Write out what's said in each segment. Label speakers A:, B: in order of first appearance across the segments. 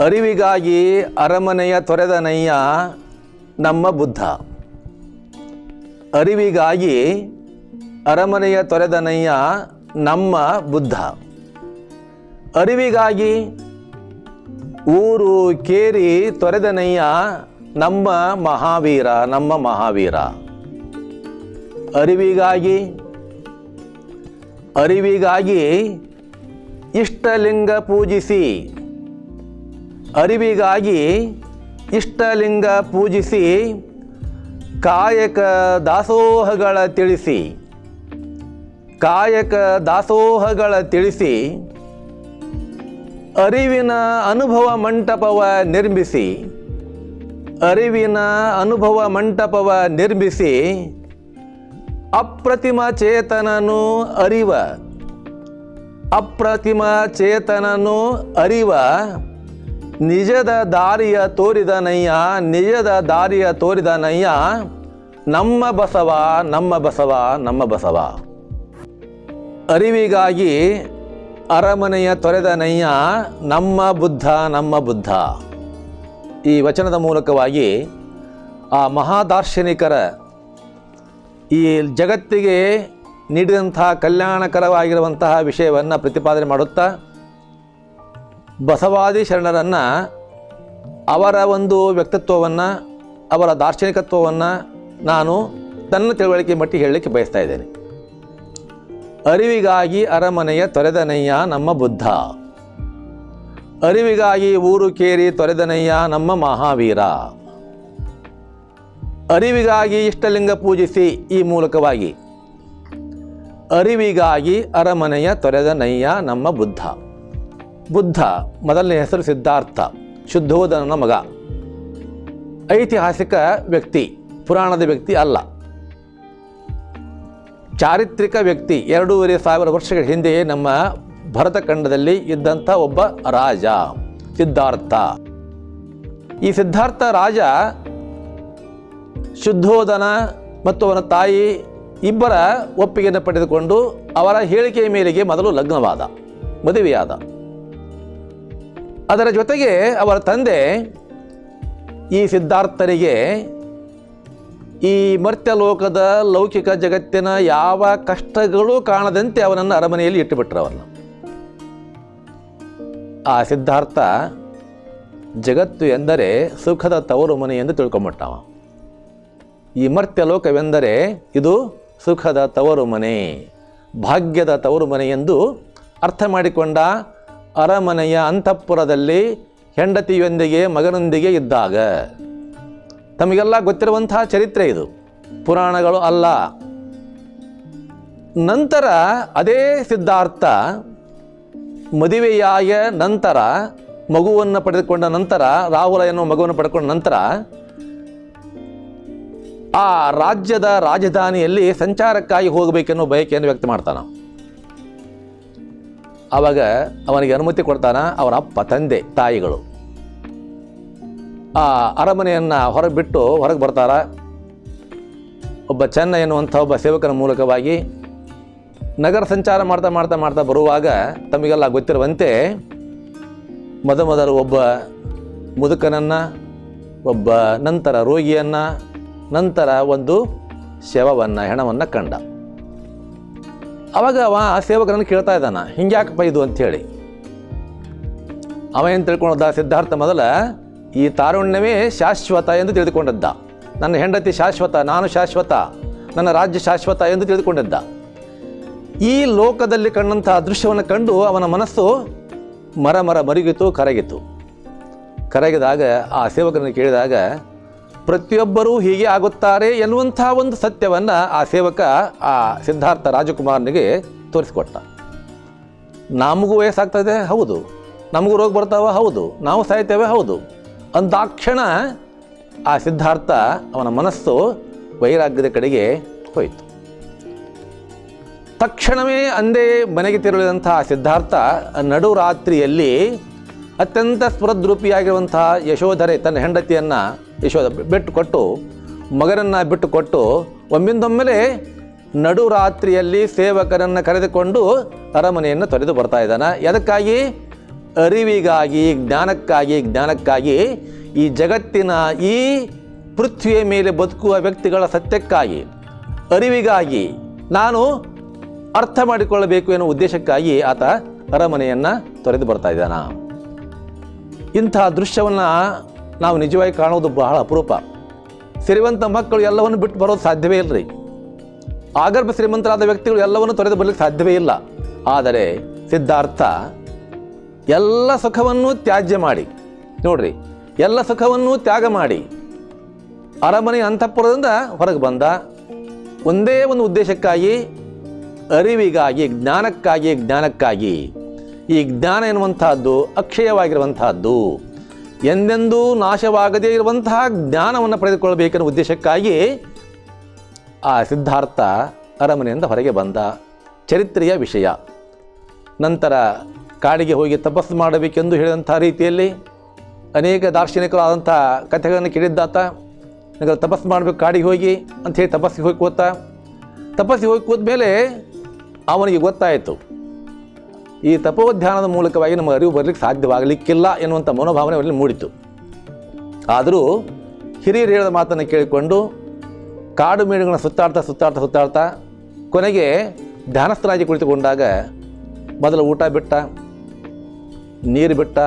A: ಅರಿವಿಗಾಗಿ ಅರಮನೆಯ ತೊರೆದ ನಯ್ಯ ನಮ್ಮ ಬುದ್ಧ. ಅರಿವಿಗಾಗಿ ಅರಮನೆಯ ತೊರೆದ ನಯ್ಯ ನಮ್ಮ ಬುದ್ಧ. ಅರಿವಿಗಾಗಿ ಊರು ಕೇರಿ ತೊರೆದನಯ್ಯ ನಮ್ಮ ಮಹಾವೀರ ನಮ್ಮ ಮಹಾವೀರ. ಅರಿವಿಗಾಗಿ ಅರಿವಿಗಾಗಿ ಇಷ್ಟಲಿಂಗ ಪೂಜಿಸಿ ಅರಿವಿಗಾಗಿ ಇಷ್ಟಲಿಂಗ ಪೂಜಿಸಿ ಕಾಯಕ ದಾಸೋಹಗಳ ತಿಳಿಸಿ. ಕಾಯಕ ದಾಸೋಹಗಳ ತಿಳಿಸಿ ಅರಿವಿನ ಅನುಭವ ಮಂಟಪವ ನಿರ್ಮಿಸಿ. ಅರಿವಿನ ಅನುಭವ ಮಂಟಪವ ನಿರ್ಮಿಸಿ ಅಪ್ರತಿಮ ಚೇತನನು ಅರಿವ. ಅಪ್ರತಿಮ ಚೇತನನು ಅರಿವ. ನಿಜದ ದಾರಿಯ ತೋರಿದ ನಯ್ಯ, ನಿಜದ ದಾರಿಯ ತೋರಿದ ನಯ್ಯ, ನಮ್ಮ ಬಸವ ನಮ್ಮ ಬಸವ ನಮ್ಮ ಬಸವ. ಅರಿವಿಗಾಗಿ ಅರಮನೆಯ ತೊರೆದ ನಯ್ಯ, ನಮ್ಮ ಬುದ್ಧ ನಮ್ಮ ಬುದ್ಧ. ಈ ವಚನದ ಮೂಲಕವಾಗಿ ಆ ಮಹಾದಾರ್ಶನಿಕರ ಈ ಜಗತ್ತಿಗೆ ನೀಡಿದಂತಹ ಕಲ್ಯಾಣಕರವಾಗಿರುವಂತಹ ವಿಷಯವನ್ನು ಪ್ರತಿಪಾದನೆ ಮಾಡುತ್ತಾ ಬಸವಾದಿ ಶರಣರನ್ನು ಅವರ ಒಂದು ವ್ಯಕ್ತಿತ್ವವನ್ನು, ಅವರ ದಾರ್ಶನಿಕತ್ವವನ್ನು ನಾನು ತನ್ನ ತಿಳುವಳಿಕೆ ಮಟ್ಟಿಗೆ ಹೇಳಲಿಕ್ಕೆ ಬಯಸ್ತಾ ಇದ್ದೇನೆ. ಅರಿವಿಗಾಗಿ ಅರಮನೆಯ ತೊರೆದನಯ್ಯ ನಮ್ಮ ಬುದ್ಧ. ಅರಿವಿಗಾಗಿ ಊರು ಕೇರಿ ತೊರೆದನಯ್ಯ ನಮ್ಮ ಮಹಾವೀರ. ಅರಿವಿಗಾಗಿ ಇಷ್ಟಲಿಂಗ ಪೂಜಿಸಿ ಈ ಮೂಲಕವಾಗಿ. ಅರಿವಿಗಾಗಿ ಅರಮನೆಯ ತೊರೆದನಯ್ಯ ನಮ್ಮ ಬುದ್ಧ. ಬುದ್ಧ, ಮೊದಲನೇ ಹೆಸರು ಸಿದ್ಧಾರ್ಥ ಶುದ್ಧೋಧನನ ಮಗ. ಐತಿಹಾಸಿಕ ವ್ಯಕ್ತಿ, ಪುರಾಣದ ವ್ಯಕ್ತಿ ಅಲ್ಲ. ಚಾರಿತ್ರಿಕ ವ್ಯಕ್ತಿ, ಎರಡೂವರೆ ಸಾವಿರ ವರ್ಷಗಳ ಹಿಂದೆಯೇ ನಮ್ಮ ಭರತಖಂಡದಲ್ಲಿ ಇದ್ದಂಥ ಒಬ್ಬ ರಾಜ, ಸಿದ್ಧಾರ್ಥ. ಈ ಸಿದ್ಧಾರ್ಥ ರಾಜ ಶುದ್ಧೋಧನ ಮತ್ತು ಅವನ ತಾಯಿ ಇಬ್ಬರ ಒಪ್ಪಿಗೆಯನ್ನು ಪಡೆದುಕೊಂಡು ಅವರ ಹೇಳಿಕೆಯ ಮೇರೆಗೆ ಮೊದಲು ಲಗ್ನವಾದ, ಮದುವೆಯಾದ. ಅದರ ಜೊತೆಗೆ ಅವರ ತಂದೆ ಈ ಸಿದ್ಧಾರ್ಥರಿಗೆ ಈ ಮರ್ತ್ಯ ಲೋಕದ ಲೌಕಿಕ ಜಗತ್ತಿನ ಯಾವ ಕಷ್ಟಗಳು ಕಾಣದಂತೆ ಅವನನ್ನು ಅರಮನೆಯಲ್ಲಿ ಇಟ್ಟುಬಿಟ್ರು ಆ ಸಿದ್ಧಾರ್ಥ ಜಗತ್ತು ಎಂದರೆ ಸುಖದ ತವರು ಮನೆ ಎಂದು ತಿಳ್ಕೊಂಬಿಟ್ಟವ. ಈ ಮರ್ತ್ಯ ಲೋಕವೆಂದರೆ ಇದು ಸುಖದ ತವರು ಮನೆ, ಭಾಗ್ಯದ ತವರು ಮನೆ ಎಂದು ಅರ್ಥ ಮಾಡಿಕೊಂಡ ಅರಮನೆಯ ಅಂತಃಪುರದಲ್ಲಿ ಹೆಂಡತಿಯೊಂದಿಗೆ ಮಗನೊಂದಿಗೆ ಇದ್ದಾಗ. ತಮಗೆಲ್ಲ ಗೊತ್ತಿರುವಂತಹ ಚರಿತ್ರೆ ಇದು. ಪುರಾಣಗಳು ಅಲ್ಲ. ನಂತರ ಅದೇ ಸಿದ್ಧಾರ್ಥ ಮದುವೆಯಾಗ ನಂತರ, ಮಗುವನ್ನು ಪಡೆದುಕೊಂಡ ನಂತರ, ರಾಹುಲ ಎನ್ನುವ ಮಗುವನ್ನು ಪಡೆದುಕೊಂಡ ನಂತರ, ಆ ರಾಜ್ಯದ ರಾಜಧಾನಿಯಲ್ಲಿ ಸಂಚಾರಕ್ಕಾಗಿ ಹೋಗಬೇಕೆನ್ನೋ ಬಯಕೆಯನ್ನು ವ್ಯಕ್ತ ಮಾಡ್ತಾನೆ ಆವಾಗ ಅವನಿಗೆ ಅನುಮತಿ ಕೊಡ್ತಾನ ಅವರ ಅಪ್ಪ, ತಂದೆ, ತಾಯಿಗಳು. ಆ ಅರಮನೆಯನ್ನು ಹೊರಗೆ ಬಿಟ್ಟು ಹೊರಗೆ ಬರ್ತಾರ. ಒಬ್ಬ ಚೆನ್ನ ಎನ್ನುವಂಥ ಒಬ್ಬ ಸೇವಕನ ಮೂಲಕವಾಗಿ ನಗರ ಸಂಚಾರ ಮಾಡ್ತಾ ಮಾಡ್ತಾ ಮಾಡ್ತಾ ಬರುವಾಗ ತಮಗೆಲ್ಲ ಗೊತ್ತಿರುವಂತೆ ಮೊದಮೊದಲು ಒಬ್ಬ ಮುದುಕನನ್ನು, ಒಬ್ಬ ನಂತರ ರೋಗಿಯನ್ನು, ನಂತರ ಒಂದು ಶವವನ್ನು, ಹೆಣವನ್ನು ಕಂಡ. ಅವಾಗ ಅವ ಆ ಸೇವಕರನ್ನು ಕೇಳ್ತಾ ಇದ್ದಾನ ಹಿಂಗ್ಯಾಕಪ್ಪ ಇದು? ಅಂಥೇಳಿ ಅವ ಏನು ತಿಳ್ಕೊಂಡದ್ದ ಸಿದ್ಧಾರ್ಥ ಮೊದಲ, ಈ ತಾರುಣ್ಯವೇ ಶಾಶ್ವತ ಎಂದು ತಿಳಿದುಕೊಂಡದ್ದ. ನನ್ನ ಹೆಂಡತಿ ಶಾಶ್ವತ, ನಾನು ಶಾಶ್ವತ, ನನ್ನ ರಾಜ್ಯ ಶಾಶ್ವತ ಎಂದು ತಿಳಿದುಕೊಂಡಿದ್ದ. ಈ ಲೋಕದಲ್ಲಿ ಕಂಡಂಥ ಅದೃಶ್ಯವನ್ನು ಕಂಡು ಅವನ ಮನಸ್ಸು ಮರ ಮರ ಮರಿಗಿತು, ಕರಗಿತು. ಕರಗಿದಾಗ ಆ ಸೇವಕರನ್ನು ಕೇಳಿದಾಗ ಪ್ರತಿಯೊಬ್ಬರೂ ಹೀಗೆ ಆಗುತ್ತಾರೆ ಎನ್ನುವಂಥ ಒಂದು ಸತ್ಯವನ್ನು ಆ ಸೇವಕ, ಆ ಸಿದ್ಧಾರ್ಥ ರಾಜಕುಮಾರನಿಗೆ ತೋರಿಸಿಕೊಟ್ಟ. ನಮಗೂ ವಯಸ್ಸಾಗ್ತದೆ? ಹೌದು. ನಮಗೂ ರೋಗ ಬರ್ತಾವ? ಹೌದು. ನಾವು ಸಾಯ್ತೇವೆ? ಹೌದು. ಅಂದಾಕ್ಷಣ ಆ ಸಿದ್ಧಾರ್ಥ ಅವನ ಮನಸ್ಸು ವೈರಾಗ್ಯದ ಕಡೆಗೆ ಹೋಯಿತು. ತಕ್ಷಣವೇ ಅಂದೇ ಮನೆಗೆ ತೆರಳಿದಂಥ ಸಿದ್ಧಾರ್ಥ ನಡು ರಾತ್ರಿಯಲ್ಲಿ ಅತ್ಯಂತ ಸ್ಫುರದ್ರೂಪಿಯಾಗಿರುವಂತಹ ಯಶೋಧರೆ ತನ್ನ ಹೆಂಡತಿಯನ್ನು ಯಶೋಧ ಬಿಟ್ಟು ಕೊಟ್ಟು, ಮಗನನ್ನು ಬಿಟ್ಟು ಕೊಟ್ಟು, ಒಮ್ಮಿಂದೊಮ್ಮೆಲೆ ನಡು ರಾತ್ರಿಯಲ್ಲಿ ಸೇವಕರನ್ನು ಕರೆದುಕೊಂಡು ಅರಮನೆಯನ್ನು ತೊರೆದು ಬರ್ತಾ ಇದ್ದಾನೆ. ಅದಕ್ಕಾಗಿ ಅರಿವಿಗಾಗಿ, ಜ್ಞಾನಕ್ಕಾಗಿ ಜ್ಞಾನಕ್ಕಾಗಿ ಈ ಜಗತ್ತಿನ ಈ ಪೃಥ್ವಿಯ ಮೇಲೆ ಬದುಕುವ ವ್ಯಕ್ತಿಗಳ ಸತ್ಯಕ್ಕಾಗಿ, ಅರಿವಿಗಾಗಿ ನಾನು ಅರ್ಥ ಮಾಡಿಕೊಳ್ಳಬೇಕು ಎನ್ನುವ ಉದ್ದೇಶಕ್ಕಾಗಿ ಆತ ಅರಮನೆಯನ್ನು ತೊರೆದು ಬರ್ತಾ ಇದ್ದಾನ. ಇಂತಹ ದೃಶ್ಯವನ್ನು ನಾವು ನಿಜವಾಗಿ ಕಾಣೋದು ಬಹಳ ಅಪರೂಪ. ಸಿರಿವಂತ ಮಕ್ಕಳು ಎಲ್ಲವನ್ನು ಬಿಟ್ಟು ಬರೋದು ಸಾಧ್ಯವೇ ಇಲ್ಲರಿ ಆಗರ್ಭ ಶ್ರೀಮಂತರಾದ ವ್ಯಕ್ತಿಗಳು ಎಲ್ಲವನ್ನು ತೊರೆದು ಬರಲಿಕ್ಕೆ ಸಾಧ್ಯವೇ ಇಲ್ಲ. ಆದರೆ ಸಿದ್ಧಾರ್ಥ ಎಲ್ಲ ಸುಖವನ್ನು ತ್ಯಾಜ್ಯ ಮಾಡಿ, ನೋಡ್ರಿ, ಎಲ್ಲ ಸುಖವನ್ನು ತ್ಯಾಗ ಮಾಡಿ ಅರಮನೆ ಅಂತಃಪುರದಿಂದ ಹೊರಗೆ ಬಂದ ಒಂದೇ ಒಂದು ಉದ್ದೇಶಕ್ಕಾಗಿ, ಅರಿವಿಗಾಗಿ, ಜ್ಞಾನಕ್ಕಾಗಿ ಜ್ಞಾನಕ್ಕಾಗಿ ಈ ಜ್ಞಾನ ಎನ್ನುವಂತಹದ್ದು, ಅಕ್ಷಯವಾಗಿರುವಂತಹದ್ದು. ಎಂದೆಂದೂ ನಾಶವಾಗದೇ ಇರುವಂತಹ ಜ್ಞಾನವನ್ನು ಪಡೆದುಕೊಳ್ಳಬೇಕೆನ್ನುವ ಉದ್ದೇಶಕ್ಕಾಗಿ ಆ ಸಿದ್ಧಾರ್ಥ ಅರಮನೆಯಿಂದ ಹೊರಗೆ ಬಂದ ಚರಿತ್ರೆಯ ವಿಷಯ. ನಂತರ ಕಾಡಿಗೆ ಹೋಗಿ ತಪಸ್ಸು ಮಾಡಬೇಕೆಂದು ಹೇಳಿದಂಥ ರೀತಿಯಲ್ಲಿ ಅನೇಕ ದಾರ್ಶನಿಕರು ಆದಂಥ ಕಥೆಗಳನ್ನು ಕೇಳಿದ್ದಾತ. ನನಗೆ ತಪಸ್ಸು ಮಾಡಬೇಕು, ಕಾಡಿಗೆ ಹೋಗಿ ಅಂಥೇಳಿ ತಪಸ್ಸಿಗೆ ಹೋಗಿ ಕೂತ. ತಪಸ್ಸಿಗೆ ಹೋಗಿ ಕೂತ ಮೇಲೆ ಅವನಿಗೆ ಗೊತ್ತಾಯಿತು. ಈ ತಪೋಧ್ಯಾನದ ಮೂಲಕವಾಗಿ ನಮ್ಮ ಅರಿವು ಬರಲಿಕ್ಕೆ ಸಾಧ್ಯವಾಗಲಿಕ್ಕಿಲ್ಲ ಎನ್ನುವಂಥ ಮನೋಭಾವನೆ ಅವರಲ್ಲಿ ಮೂಡಿತು ಆದರೂ ಹಿರಿಯರು ಹೇಳಿದ ಮಾತನ್ನು ಕೇಳಿಕೊಂಡು ಕಾಡು ಮೇಡುಗಳನ್ನ ಸುತ್ತಾಡ್ತಾ ಸುತ್ತಾಡ್ತಾ ಸುತ್ತಾಡ್ತಾ ಕೊನೆಗೆ ಧ್ಯಾನಸ್ಥರಾಗಿ ಕುಳಿತುಕೊಂಡಾಗ ಮೊದಲು ಊಟ ಬಿಟ್ಟ, ನೀರು ಬಿಟ್ಟ,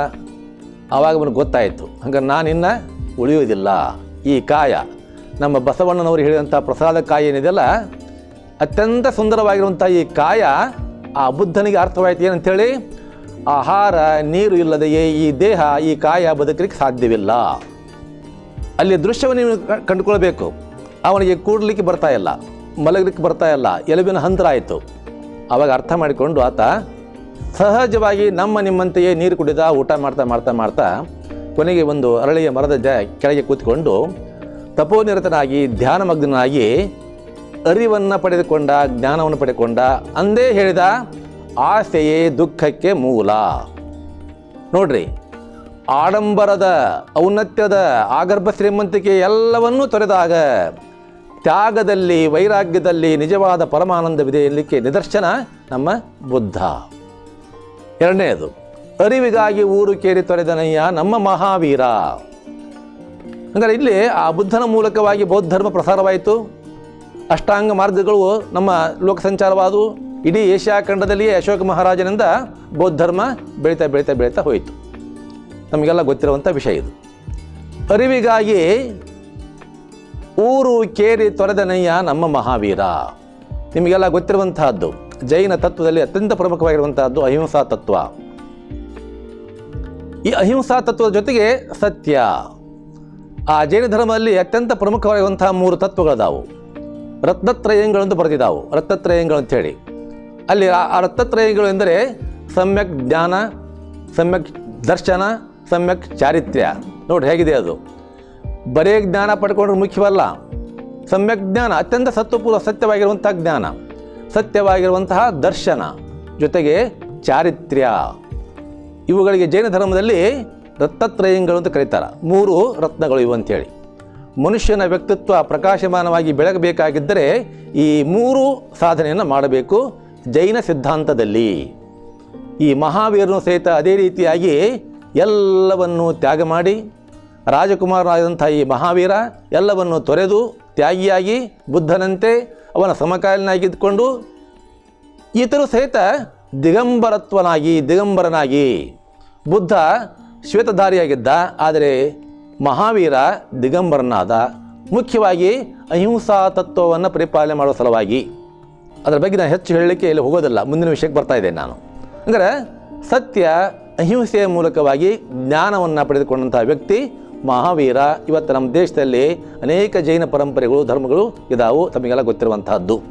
A: ಆವಾಗ ಅವನಿಗೆ ಗೊತ್ತಾಯಿತು. ಹಂಗಾರೆ ನಾನಿನ್ನ ಉಳಿಯುವುದಿಲ್ಲ. ಈ ಕಾಯ, ನಮ್ಮ ಬಸವಣ್ಣನವರು ಹೇಳಿದಂಥ ಪ್ರಸಾದ ಕಾಯಿ ಏನಿದೆಯಲ್ಲ, ಅತ್ಯಂತ ಸುಂದರವಾಗಿರುವಂಥ ಈ ಕಾಯ ಆ ಬುದ್ಧನಿಗೆ ಅರ್ಥವಾಯ್ತು ಏನಂತೇಳಿ? ಆಹಾರ, ನೀರು ಇಲ್ಲದೆಯೇ ಈ ದೇಹ, ಈ ಕಾಯ ಬದುಕಲಿಕ್ಕೆ ಸಾಧ್ಯವಿಲ್ಲ. ಅಲ್ಲಿ ದೃಶ್ಯವನ್ನು ನೀವು ಕಂಡುಕೊಳ್ಬೇಕು ಅವನಿಗೆ ಕೂಡಲಿಕ್ಕೆ ಬರ್ತಾ ಇಲ್ಲ, ಮಲಗಲಿಕ್ಕೆ ಬರ್ತಾ ಇಲ್ಲ, ಎಲುಬಿನ ಹಂತರ ಆಯಿತು. ಆವಾಗ ಅರ್ಥ ಮಾಡಿಕೊಂಡು ಆತ, ಸಹಜವಾಗಿ ನಮ್ಮ ನಿಮ್ಮಂತೆಯೇ ನೀರು ಕುಡಿದ, ಊಟ ಮಾಡ್ತಾ ಮಾಡ್ತಾ ಮಾಡ್ತಾ ಕೊನೆಗೆ ಒಂದು ಅರಳಿಯ ಮರದ ಜ, ಕೆಳಗೆ ಕೂತ್ಕೊಂಡು ತಪೋನಿರತನಾಗಿ ಧ್ಯಾನಮಗ್ನಾಗಿ ಅರಿವನ್ನು ಪಡೆದುಕೊಂಡ, ಜ್ಞಾನವನ್ನು ಪಡೆದುಕೊಂಡ, ಅಂದೇ ಹೇಳಿದ ಆಸೆಯೇ ದುಃಖಕ್ಕೆ ಮೂಲ. ನೋಡ್ರಿ, ಆಡಂಬರದ, ಔನ್ನತ್ಯದ, ಆಗರ್ಭ ಶ್ರೀಮಂತಿಕೆ ಎಲ್ಲವನ್ನೂ ತೊರೆದಾಗ ತ್ಯಾಗದಲ್ಲಿ, ವೈರಾಗ್ಯದಲ್ಲಿ ನಿಜವಾದ ಪರಮಾನಂದವಿದೆ ಎನ್ನಲಿಕ್ಕೆ ನಿದರ್ಶನ ನಮ್ಮ ಬುದ್ಧ. ಎರಡನೆಯದು ಅರಿವಿಗಾಗಿ ಊರು ಕೇರಿ ತೊರೆದನಯ್ಯ ನಮ್ಮ ಮಹಾವೀರ. ಅಂದರೆ ಇಲ್ಲಿ ಆ ಬುದ್ಧನ ಮೂಲಕವಾಗಿ ಬೌದ್ಧ ಧರ್ಮ ಪ್ರಸಾರವಾಯಿತು. ಅಷ್ಟಾಂಗ ಮಾರ್ಗಗಳು ನಮ್ಮ ಲೋಕ ಸಂಚಾರವಾದವು ಇಡೀ ಏಷ್ಯಾ ಖಂಡದಲ್ಲಿಯೇ ಅಶೋಕ ಮಹಾರಾಜನಿಂದ ಬೌದ್ಧ ಧರ್ಮ ಬೆಳೀತಾ ಬೆಳೀತಾ ಬೆಳೀತಾ ಹೋಯಿತು. ನಮಗೆಲ್ಲ ಗೊತ್ತಿರುವಂಥ ವಿಷಯ ಇದು. ಅರಿವಿಗಾಗಿ ಊರು ಕೇರಿ ತೊರೆದನಯ್ಯ ನಮ್ಮ ಮಹಾವೀರ. ನಿಮಗೆಲ್ಲ ಗೊತ್ತಿರುವಂತಹದ್ದು ಜೈನ ತತ್ವದಲ್ಲಿ ಅತ್ಯಂತ ಪ್ರಮುಖವಾಗಿರುವಂತಹದ್ದು ಅಹಿಂಸಾ ತತ್ವ. ಈ ಅಹಿಂಸಾ ತತ್ವದ ಜೊತೆಗೆ ಸತ್ಯ. ಆ ಜೈನ ಧರ್ಮದಲ್ಲಿ ಅತ್ಯಂತ ಪ್ರಮುಖವಾಗಿರುವಂತಹ ಮೂರು ತತ್ವಗಳದಾವು. ರತ್ನತ್ರಯಂಗಳಂತ ಬರೆದಿದ್ದಾವು. ರತ್ನತ್ರಯಂಗಳು ಅಂತೇಳಿ ಅಲ್ಲಿ ಆ ರತ್ನತ್ರಯಗಳು ಎಂದರೆ ಸಮ್ಯಕ್ ಜ್ಞಾನ, ಸಮ್ಯಕ್ ದರ್ಶನ, ಸಮ್ಯಕ್ ಚಾರಿತ್ರ್ಯ. ನೋಡಿ ಹೇಗಿದೆ ಅದು. ಬರೇ ಜ್ಞಾನ ಪಡ್ಕೊಂಡ್ರೆ ಮುಖ್ಯವಲ್ಲ. ಸಮ್ಯಕ್ ಜ್ಞಾನ ಅತ್ಯಂತ ಸತ್ವಪೂರ್ವ ಸತ್ಯವಾಗಿರುವಂತಹ ಜ್ಞಾನ, ಸತ್ಯವಾಗಿರುವಂತಹ ದರ್ಶನ, ಜೊತೆಗೆ ಚಾರಿತ್ರ್ಯ. ಇವುಗಳಿಗೆ ಜೈನ ಧರ್ಮದಲ್ಲಿ ರತ್ನತ್ರಯಂಗಳು ಅಂತ ಕರೀತಾರೆ. ಮೂರು ರತ್ನಗಳು ಇವು ಅಂತೇಳಿ ಮನುಷ್ಯನ ವ್ಯಕ್ತಿತ್ವ ಪ್ರಕಾಶಮಾನವಾಗಿ ಬೆಳಗಬೇಕಾಗಿದ್ದರೆ ಈ ಮೂರು ಸಾಧನೆಯನ್ನು ಮಾಡಬೇಕು ಜೈನ ಸಿದ್ಧಾಂತದಲ್ಲಿ. ಈ ಮಹಾವೀರನು ಸಹಿತ ಅದೇ ರೀತಿಯಾಗಿ ಎಲ್ಲವನ್ನು ತ್ಯಾಗ ಮಾಡಿ, ರಾಜಕುಮಾರನಾದಂಥ ಈ ಮಹಾವೀರ ಎಲ್ಲವನ್ನು ತೊರೆದು ತ್ಯಾಗಿಯಾಗಿ ಬುದ್ಧನಂತೆ ಅವನ ಸಮಕಾಲೀನಾಗಿದ್ದುಕೊಂಡು ಈತನು ಸಹಿತ ದಿಗಂಬರತ್ವನಾಗಿ, ದಿಗಂಬರನಾಗಿ ಬುದ್ಧ ಶ್ವೇತಧಾರಿಯಾಗಿದ್ದ. ಆದರೆ ಮಹಾವೀರ ದಿಗಂಬರನಾದ ಮುಖ್ಯವಾಗಿ ಅಹಿಂಸಾ ತತ್ವವನ್ನು ಪರಿಪಾಲನೆ ಮಾಡುವ ಸಲುವಾಗಿ. ಅದರ ಬಗ್ಗೆ ನಾನು ಹೆಚ್ಚು ಹೇಳಲಿಕ್ಕೆ ಇಲ್ಲಿ ಹೋಗೋದಿಲ್ಲ. ಮುಂದಿನ ವಿಷಯಕ್ಕೆ ಬರ್ತಾ ಇದ್ದೇನೆ ನಾನು. ಅಂದರೆ ಸತ್ಯ ಅಹಿಂಸೆಯ ಮೂಲಕವಾಗಿ ಜ್ಞಾನವನ್ನು ಪಡೆದುಕೊಂಡಂತಹ ವ್ಯಕ್ತಿ ಮಹಾವೀರ. ಇವತ್ತು ನಮ್ಮ ದೇಶದಲ್ಲಿ ಅನೇಕ ಜೈನ ಪರಂಪರೆಗಳು, ಧರ್ಮಗಳು ಇದಾವು, ತಮಗೆಲ್ಲ ಗೊತ್ತಿರುವಂತಹದ್ದು.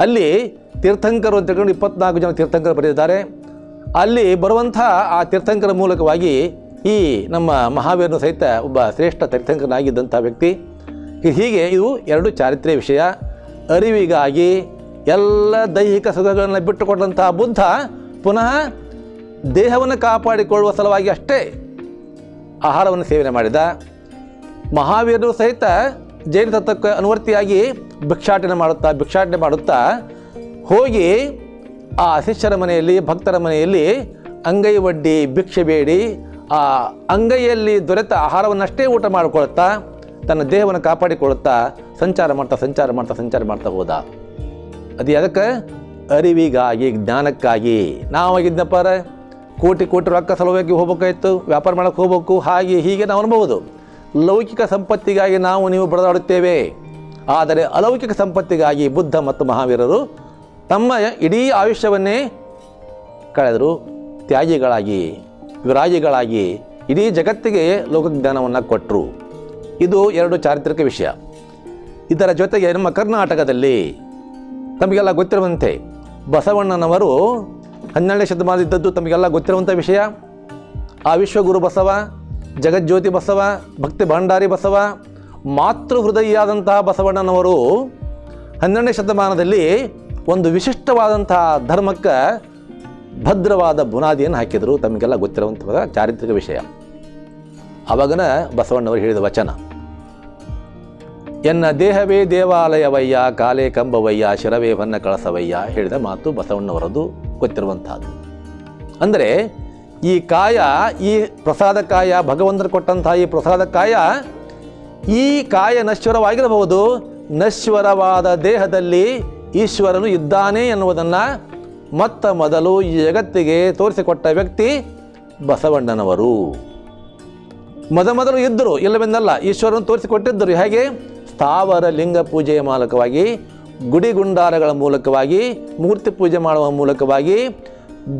A: ಅಲ್ಲಿ ತೀರ್ಥಂಕರು ಅಂತ ಹೇಳ್ಕೊಂಡು ಇಪ್ಪತ್ನಾಲ್ಕು ಜನ ತೀರ್ಥಂಕರು ಬರೆದಿದ್ದಾರೆ. ಅಲ್ಲಿ ಬರುವಂಥ ಆ ತೀರ್ಥಂಕರ ಮೂಲಕವಾಗಿ ಈ ನಮ್ಮ ಮಹಾವೀರನು ಸಹಿತ ಒಬ್ಬ ಶ್ರೇಷ್ಠ ತೀರ್ಥಂಕರನಾಗಿದ್ದಂಥ ವ್ಯಕ್ತಿ. ಹೀಗೆ ಇದು ಎರಡು ಚಾರಿತ್ರ್ಯ ವಿಷಯ. ಅರಿವಿಗಾಗಿ ಎಲ್ಲ ದೈಹಿಕ ಸುಖಗಳನ್ನು ಬಿಟ್ಟುಕೊಟ್ಟಂತಹ ಬುದ್ಧ ಪುನಃ ದೇಹವನ್ನು ಕಾಪಾಡಿಕೊಳ್ಳುವ ಸಲುವಾಗಿ ಅಷ್ಟೇ ಆಹಾರವನ್ನು ಸೇವನೆ ಮಾಡಿದ. ಮಹಾವೀರರು ಸಹಿತ ಜೈನ ತತ್ವಕ್ಕೆ ಅನುವರ್ತಿಯಾಗಿ ಭಿಕ್ಷಾಟನೆ ಮಾಡುತ್ತಾ ಭಿಕ್ಷಾಟನೆ ಮಾಡುತ್ತಾ ಹೋಗಿ ಆ ಶಿಷ್ಯರ ಮನೆಯಲ್ಲಿ, ಭಕ್ತರ ಮನೆಯಲ್ಲಿ ಅಂಗೈ ಒಡ್ಡಿ, ಭಿಕ್ಷೆ ಬೇಡಿ ಆ ಅಂಗೈಯಲ್ಲಿ ದೊರೆತ ಆಹಾರವನ್ನಷ್ಟೇ ಊಟ ಮಾಡಿಕೊಳ್ತಾ ತನ್ನ ದೇಹವನ್ನು ಕಾಪಾಡಿಕೊಳ್ಳುತ್ತಾ ಸಂಚಾರ ಮಾಡ್ತಾ ಸಂಚಾರ ಮಾಡ್ತಾ ಸಂಚಾರ ಮಾಡ್ತಾ ಹೋದ. ಅದು ಅದಕ್ಕೆ ಅರಿವಿಗಾಗಿ, ಜ್ಞಾನಕ್ಕಾಗಿ. ನಾವಾಗಿದ್ದಪ್ಪ ಕೋಟಿ ಕೋಟಿ ರೊಕ್ಕ ಸಲುವಾಗಿ ಹೋಗ್ಬೇಕಾಯ್ತು, ವ್ಯಾಪಾರ ಮಾಡೋಕ್ಕೆ ಹೋಗ್ಬೇಕು, ಹಾಗೆ ಹೀಗೆ ನಾವು ಅನ್ಬೋದು ಲೌಕಿಕ ಸಂಪತ್ತಿಗಾಗಿ ನಾವು ನೀವು ಬಡದಾಡುತ್ತೇವೆ. ಆದರೆ ಅಲೌಕಿಕ ಸಂಪತ್ತಿಗಾಗಿ ಬುದ್ಧ ಮತ್ತು ಮಹಾವೀರರು ತಮ್ಮ ಇಡೀ ಆಯುಷ್ಯವನ್ನೇ ಕಳೆದರು, ತ್ಯಾಗಿಗಳಾಗಿ. ವಿರಾಗಿಗಳಾಗಿ ಇಡೀ ಜಗತ್ತಿಗೆ ಲೋಕಜ್ಞಾನವನ್ನು ಕೊಟ್ಟರು ಇದು ಎರಡು ಚಾರಿತ್ರಿಕ ವಿಷಯ. ಇದರ ಜೊತೆಗೆ ನಮ್ಮ ಕರ್ನಾಟಕದಲ್ಲಿ ತಮಗೆಲ್ಲ ಗೊತ್ತಿರುವಂತೆ ಬಸವಣ್ಣನವರು ಹನ್ನೆರಡನೇ ಶತಮಾನದಿದ್ದದ್ದು ತಮಗೆಲ್ಲ ಗೊತ್ತಿರುವಂಥ ವಿಷಯ. ಆ ವಿಶ್ವಗುರು ಬಸವ, ಜಗಜ್ಯೋತಿ ಬಸವ, ಭಕ್ತಿ ಭಂಡಾರಿ ಬಸವ ಮಾತೃ ಹೃದಯಿಯಾದಂತಹ ಬಸವಣ್ಣನವರು ಹನ್ನೆರಡನೇ ಶತಮಾನದಲ್ಲಿ ಒಂದು ವಿಶಿಷ್ಟವಾದಂತಹ ಧರ್ಮಕ್ಕೆ ಭದ್ರವಾದ ಬುನಾದಿಯನ್ನು ಹಾಕಿದರು. ತಮಗೆಲ್ಲ ಗೊತ್ತಿರುವಂಥ ಚಾರಿತ್ರಿಕ ವಿಷಯ. ಅವಾಗನ ಬಸವಣ್ಣವರು ಹೇಳಿದ ವಚನ. ಎನ್ನ ದೇಹವೇ ದೇವಾಲಯವಯ್ಯ, ಕಾಲೇ ಕಂಬವಯ್ಯ, ಶಿರವೇ ಹೊನ್ನ ಕಳಸವಯ್ಯ ಹೇಳಿದ ಮಾತು ಬಸವಣ್ಣವರದು ಗೊತ್ತಿರುವಂತಹದ್ದು ಅಂದರೆ ಈ ಕಾಯ, ಈ ಪ್ರಸಾದ ಕಾಯ, ಭಗವಂತರು ಕೊಟ್ಟಂತಹ ಈ ಪ್ರಸಾದ ಕಾಯ ಈ ಕಾಯ ನಶ್ವರವಾಗಿರಬಹುದು. ನಶ್ವರವಾದ ದೇಹದಲ್ಲಿ ಈಶ್ವರನು ಇದ್ದಾನೆ ಎನ್ನುವುದನ್ನು ಮೊತ್ತ ಮೊದಲು ಈ ಜಗತ್ತಿಗೆ ತೋರಿಸಿಕೊಟ್ಟ ವ್ಯಕ್ತಿ ಬಸವಣ್ಣನವರು. ಮೊದಮೊದಲು ಇದ್ದರು, ಇಲ್ಲವೆಂದಲ್ಲ, ಈಶ್ವರನ ತೋರಿಸಿಕೊಟ್ಟಿದ್ದರು. ಹೇಗೆ? ಸ್ಥಾವರ ಲಿಂಗ ಪೂಜೆಯ ಮೂಲಕವಾಗಿ, ಗುಡಿಗುಂಡಾರಗಳ ಮೂಲಕವಾಗಿ, ಮೂರ್ತಿ ಪೂಜೆ ಮಾಡುವ ಮೂಲಕವಾಗಿ,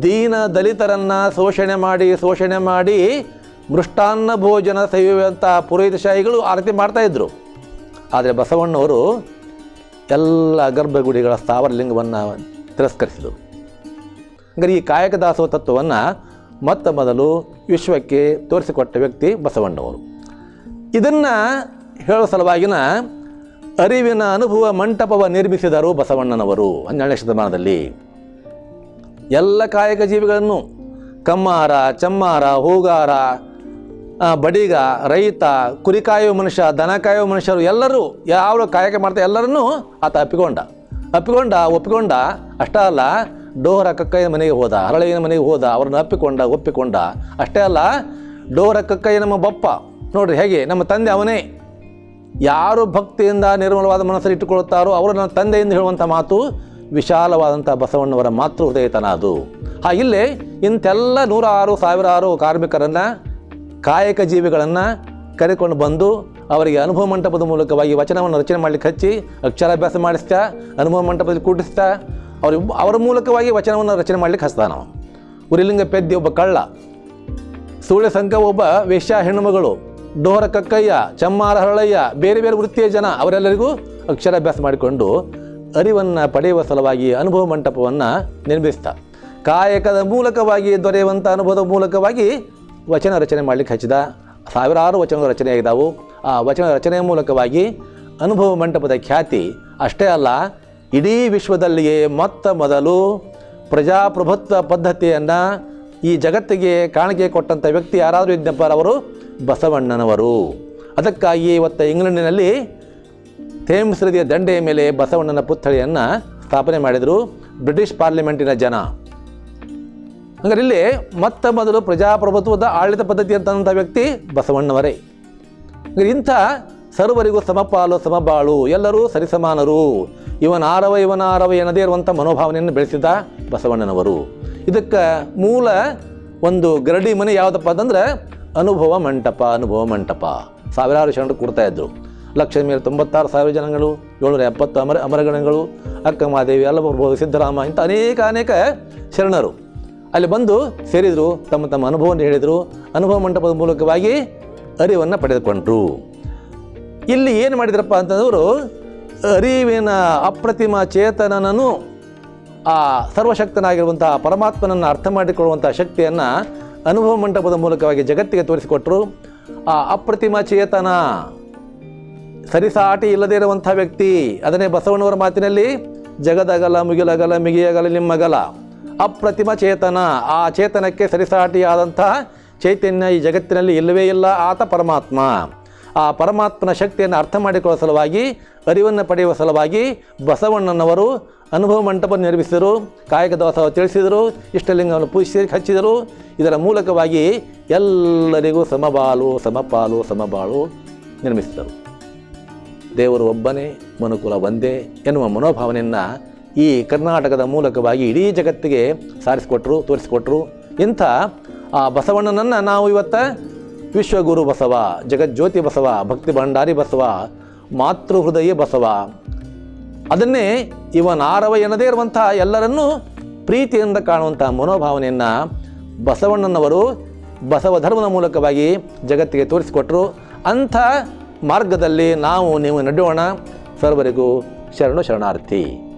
A: ದೀನ ದಲಿತರನ್ನು ಶೋಷಣೆ ಮಾಡಿ ಶೋಷಣೆ ಮಾಡಿ, ಮೃಷ್ಟಾನ್ನ ಭೋಜನ ಸೇವೆಯುವಂಥ ಪುರೋಹಿತಶಾಹಿಗಳು ಆರತಿ ಮಾಡ್ತಾಯಿದ್ರು ಆದರೆ ಬಸವಣ್ಣವರು ಎಲ್ಲ ಗರ್ಭಗುಡಿಗಳ ಸ್ಥಾವರ ಲಿಂಗವನ್ನು ತಿರಸ್ಕರಿಸಿದರು. ಹಾಗಾದ್ರೆ ಈ ಕಾಯಕ ತತ್ವವನ್ನು ಮೊತ್ತ ಮೊದಲು ವಿಶ್ವಕ್ಕೆ ತೋರಿಸಿಕೊಟ್ಟ ವ್ಯಕ್ತಿ ಬಸವಣ್ಣವರು. ಇದನ್ನು ಹೇಳುವ ಸಲುವಾಗಿನ ಅರಿವಿನ ಅನುಭವ ಮಂಟಪವ ನಿರ್ಮಿಸಿದರು ಬಸವಣ್ಣನವರು ಹನ್ನೆರಡನೇ ಶತಮಾನದಲ್ಲಿ. ಎಲ್ಲ ಕಾಯಕ ಜೀವಿಗಳನ್ನು ಕಮ್ಮಾರ, ಚಮ್ಮಾರ, ಹೂಗಾರ ಬಡಿಗ, ರೈತ ಕುರಿ ಕಾಯುವ ಮನುಷ್ಯ ದನ ಕಾಯುವ ಮನುಷ್ಯರು ಎಲ್ಲರೂ ಯಾವ ಕಾಯಕ ಮಾಡ್ತಾ ಎಲ್ಲರನ್ನೂ ಆತ ಅಪ್ಪಿಕೊಂಡ. ಅಪ್ಪಿಕೊಂಡ, ಒಪ್ಪಿಕೊಂಡ, ಅಷ್ಟೇ ಅಲ್ಲ ಡೋಹರ ಕಕ್ಕಯ್ಯನ ಮನೆಗೆ ಹೋದ? ಹರಳೆಯನ ಮನೆಗೆ ಹೋದ? ಅವ್ರನ್ನ ಅಪ್ಪಿಕೊಂಡ, ಒಪ್ಪಿಕೊಂಡ? ಅಷ್ಟೇ ಅಲ್ಲ, ಡೋರ್ ಕಕ್ಕಯ್ಯ ನಮ್ಮ ಬಪ್ಪ? ನೋಡ್ರಿ, ಹೇಗೆ? ನಮ್ಮ ತಂದೆ ಅವನೇ. ಯಾರು ಭಕ್ತಿಯಿಂದ ನಿರ್ಮಲವಾದ ಮನಸ್ಸಲ್ಲಿ ಇಟ್ಟುಕೊಳ್ಳುತ್ತಾರೋ ಅವರು ನನ್ನ ತಂದೆಯಿಂದ ಹೇಳುವಂಥ ಮಾತು ವಿಶಾಲವಾದಂಥ ಬಸವಣ್ಣವರ ಮಾತೃ ಹೃದಯತನ ಅದು ಹಾಗಿಲ್ಲೇ ಇಂತೆಲ್ಲ ನೂರಾರು, ಸಾವಿರಾರು ಕಾರ್ಮಿಕರನ್ನು, ಕಾಯಕ ಜೀವಿಗಳನ್ನು ಕರೆಕೊಂಡು ಬಂದು ಅವರಿಗೆ ಅನುಭವ ಮಂಟಪದ ಮೂಲಕವಾಗಿ ವಚನವನ್ನು ರಚನೆ ಮಾಡಲಿಕ್ಕೆ ಹಚ್ಚಿ, ಅಕ್ಷರಾಭ್ಯಾಸ ಮಾಡಿಸ್ತಾ, ಅನುಭವ ಮಂಟಪದಲ್ಲಿ ಕೂಡಿಸ್ತಾ ಅವ್ರ ಅವರ ಮೂಲಕವಾಗಿ ವಚನವನ್ನು ರಚನೆ ಮಾಡಲಿಕ್ಕೆ ಹಸ್ತಾನ ನಾವು ಉರಿಲಿಂಗ ಪೆದ್ದಿ ಒಬ್ಬ ಕಳ್ಳ ಸೂಳೆ ಸಂಘ ಒಬ್ಬ ವೇಶ್ಯ ಹೆಣ್ಣುಮಗಳು ಡೋಹರ ಕಕ್ಕಯ್ಯ, ಚಮ್ಮಾರ ಹರಳಯ್ಯ, ಬೇರೆ ಬೇರೆ ವೃತ್ತಿಯ ಜನ, ಅವರೆಲ್ಲರಿಗೂ ಅಕ್ಷರಾಭ್ಯಾಸ ಮಾಡಿಕೊಂಡು ಅರಿವನ್ನು ಪಡೆಯುವ ಸಲುವಾಗಿ ಅನುಭವ ಮಂಟಪವನ್ನು ನಿರ್ಮಿಸ್ತಾ. ಕಾಯಕದ ಮೂಲಕವಾಗಿ ದೊರೆಯುವಂಥ ಅನುಭವದ ಮೂಲಕವಾಗಿ ವಚನ ರಚನೆ ಮಾಡಲಿಕ್ಕೆ ಹಚ್ಚಿದ. ಸಾವಿರಾರು ವಚನಗಳು ರಚನೆಯಾಗಿದ್ದಾವು ಆ ವಚನ ರಚನೆಯ ಮೂಲಕವಾಗಿ ಅನುಭವ ಮಂಟಪದ ಖ್ಯಾತಿ ಅಷ್ಟೇ ಅಲ್ಲ ಇಡೀ ವಿಶ್ವದಲ್ಲಿಯೇ ಮೊತ್ತ ಮೊದಲು ಪ್ರಜಾಪ್ರಭುತ್ವ ಪದ್ಧತಿಯನ್ನು ಈ ಜಗತ್ತಿಗೆ ಕಾಣಿಕೆ ಕೊಟ್ಟಂಥ ವ್ಯಕ್ತಿ ಯಾರಾದರೂ ಇದ್ದಪ್ಪ ಅವರು? ಬಸವಣ್ಣನವರು. ಅದಕ್ಕಾಗಿ ಇವತ್ತು ಇಂಗ್ಲೆಂಡಿನಲ್ಲಿ ಥೇಮ್ಸ್ ನದಿಯ ದಂಡೆಯ ಮೇಲೆ ಬಸವಣ್ಣನ ಪುತ್ಥಳಿಯನ್ನು ಸ್ಥಾಪನೆ ಮಾಡಿದರು ಬ್ರಿಟಿಷ್ ಪಾರ್ಲಿಮೆಂಟಿನ ಜನ. ಹಂಗಾರೆ ಇಲ್ಲಿ ಮೊತ್ತ ಮೊದಲು ಪ್ರಜಾಪ್ರಭುತ್ವದ ಆಡಳಿತ ಪದ್ಧತಿ ಅಂತಂಥ ವ್ಯಕ್ತಿ ಬಸವಣ್ಣವರೇ. ಇಂಥ ಸರ್ವರಿಗೂ ಸಮಪಾಲು, ಸಮಬಾಳು, ಎಲ್ಲರೂ ಸರಿಸಮಾನರು. ಇವನ ಇವನಾರವ ಇವನಾರವ ಎನ್ನದೇ ಇರುವಂಥ ಮನೋಭಾವನೆಯನ್ನು ಬೆಳೆಸಿದ ಬಸವಣ್ಣನವರು. ಇದಕ್ಕೆ ಮೂಲ ಒಂದು ಗರಡಿ ಮನೆ ಯಾವುದಪ್ಪ ಅಂತಂದ್ರೆ ಅನುಭವ ಮಂಟಪ ಅನುಭವ ಮಂಟಪ. ಸಾವಿರಾರು ಶರಣರು ಕೊಡ್ತಾ ಇದ್ದರು ಲಕ್ಷ ಮೇಲೆ ತೊಂಬತ್ತಾರು ಸಾವಿರ ಜನಗಳು, ಏಳ್ನೂರ ಎಪ್ಪತ್ತು ಅಮರ, ಅಮರಗಣಗಳು, ಅಕ್ಕ ಮಹಾದೇವಿ ಅಲ್ಲಪ್ರಭು ಸಿದ್ದರಾಮ, ಇಂಥ ಅನೇಕ ಅನೇಕ ಶರಣರು. ಅಲ್ಲಿ ಬಂದು ಸೇರಿದರು, ತಮ್ಮ ತಮ್ಮ ಅನುಭವವನ್ನು ಹೇಳಿದರು. ಅನುಭವ ಮಂಟಪದ ಮೂಲಕವಾಗಿ ಅರಿವನ್ನು ಪಡೆದುಕೊಂಡ್ರು. ಇಲ್ಲಿ ಏನು ಮಾಡಿದ್ರಪ್ಪ ಅಂತಂದವರು ಅರಿವಿನ ಅಪ್ರತಿಮ ಚೇತನನನ್ನು, ಆ ಸರ್ವಶಕ್ತನಾಗಿರುವಂಥ ಪರಮಾತ್ಮನನ್ನು ಅರ್ಥ ಮಾಡಿಕೊಳ್ಳುವಂಥ ಶಕ್ತಿಯನ್ನು ಅನುಭವ ಮಂಟಪದ ಮೂಲಕವಾಗಿ ಜಗತ್ತಿಗೆ ತೋರಿಸಿಕೊಟ್ಟರು ಆ ಅಪ್ರತಿಮ ಚೇತನ, ಸರಿಸಾಟಿ ಇಲ್ಲದೇ ಇರುವಂಥ ವ್ಯಕ್ತಿ, ಅದನ್ನೇ ಬಸವಣ್ಣವರ ಮಾತಿನಲ್ಲಿ, ಜಗದಗಲ ಮುಗಿಲಗಲ ಮಿಗಿಯಗಲ ನಿಮ್ಮಗಲ. ಅಪ್ರತಿಮ ಚೇತನ, ಆ ಚೇತನಕ್ಕೆ ಸರಿಸಾಟಿಯಾದಂಥ ಚೈತನ್ಯ ಈ ಜಗತ್ತಿನಲ್ಲಿ ಇಲ್ಲವೇ ಇಲ್ಲ, ಆತ ಪರಮಾತ್ಮ. ಆ ಪರಮಾತ್ಮನ ಶಕ್ತಿಯನ್ನು ಅರ್ಥ ಮಾಡಿಕೊಳ್ಳುವ ಸಲುವಾಗಿ, ಅರಿವನ್ನು ಪಡೆಯುವ ಸಲುವಾಗಿ ಬಸವಣ್ಣನವರು ಅನುಭವ ಮಂಟಪ ನಿರ್ಮಿಸಿದರು, ಕಾಯಕ ದವಸ ತಿಳಿಸಿದರು, ಇಷ್ಟಲಿಂಗವನ್ನು ಪೂಜಿಸಿ ಹಚ್ಚಿದರು. ಇದರ ಮೂಲಕವಾಗಿ ಎಲ್ಲರಿಗೂ ಸಮಬಾಲು, ಸಮಪಾಲು, ಸಮಬಾಳು ನಿರ್ಮಿಸಿದರು. ದೇವರು ಒಬ್ಬನೇ, ಮನುಕುಲ ಒಂದೇ ಎನ್ನುವ ಮನೋಭಾವನೆಯನ್ನು ಈ ಕರ್ನಾಟಕದ ಮೂಲಕವಾಗಿ ಇಡೀ ಜಗತ್ತಿಗೆ ಸಾರಿಸಿಕೊಟ್ರು, ತೋರಿಸಿಕೊಟ್ರು. ಇಂಥ ಆ ಬಸವಣ್ಣನನ್ನು ನಾವು ಇವತ್ತು ವಿಶ್ವಗುರು ಬಸವ, ಜಗಜ್ಯೋತಿ ಬಸವ, ಭಕ್ತಿ ಭಂಡಾರಿ ಬಸವ ಮಾತೃ ಹೃದಯ ಬಸವ. ಅದನ್ನೇ ಇವನಾರವ ಎನ್ನದೇ ಇರುವಂತಹ ಎಲ್ಲರನ್ನೂ ಪ್ರೀತಿಯಿಂದ ಕಾಣುವಂತಹ ಮನೋಭಾವನೆಯನ್ನು ಬಸವಣ್ಣನವರು ಬಸವ ಧರ್ಮದ ಮೂಲಕವಾಗಿ ಜಗತ್ತಿಗೆ ತೋರಿಸಿಕೊಟ್ಟರು ಅಂಥ ಮಾರ್ಗದಲ್ಲಿ ನಾವು ನೀವು ನಡೆಯೋಣ. ಸರ್ವರಿಗೂ ಶರಣು ಶರಣಾರ್ಥಿ.